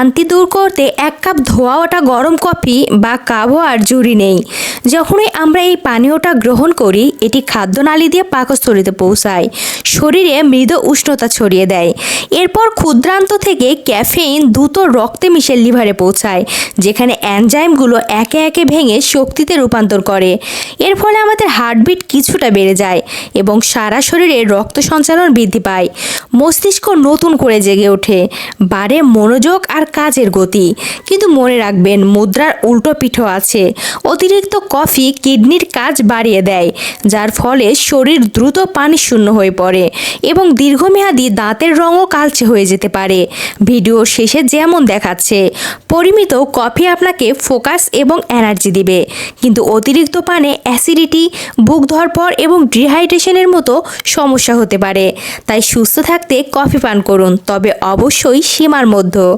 ক্লান্তি দূর করতে এক কাপ ধোয়া ওটা গরম কফি বা কাবো আর জুড়ি নেই। যখনই আমরা এই পানীয়টা গ্রহণ করি, এটি খাদ্যনালী দিয়ে পাকস্থলিতে পৌঁছায়। শরীরে মৃদু উষ্ণতা ছড়িয়ে দেয়। এরপর ক্ষুদ্রান্ত থেকে ক্যাফেইন দ্রুত রক্তে মিশে লিভারে পৌঁছায়, যেখানে অ্যানজাইমগুলো একে একে ভেঙে শক্তিতে রূপান্তর করে। এর ফলে আমাদের হার্টবিট কিছুটা বেড়ে যায় এবং সারা শরীরে রক্ত সঞ্চালন বৃদ্ধি পায়। মস্তিষ্ক নতুন করে জেগে ওঠে। বাড়ে মনোযোগ আর কাজের গতি। কিন্তু মনে রাখবেন, মুদ্রার উল্টো পিঠও আছে। অতিরিক্ত কফি কিডনির কাজ বাড়িয়ে দেয়, যার ফলে শরীর দ্রুত পানি শূন্য হয়ে পড়ে এবং দীর্ঘমেয়াদী দাঁতের রঙও কালচে হয়ে যেতে পারে। ভিডিওর শেষে যেমন দেখাচ্ছে, পরিমিত কফি আপনাকে ফোকাস এবং এনার্জি দিবে। কিন্তু অতিরিক্ত পানে অ্যাসিডিটি, বুক ধরপর এবং ডিহাইড্রেশনের মতো সমস্যা হতে পারে। তাই সুস্থ থাকতে কফি পান করুন, তবে অবশ্যই সীমার মধ্যে।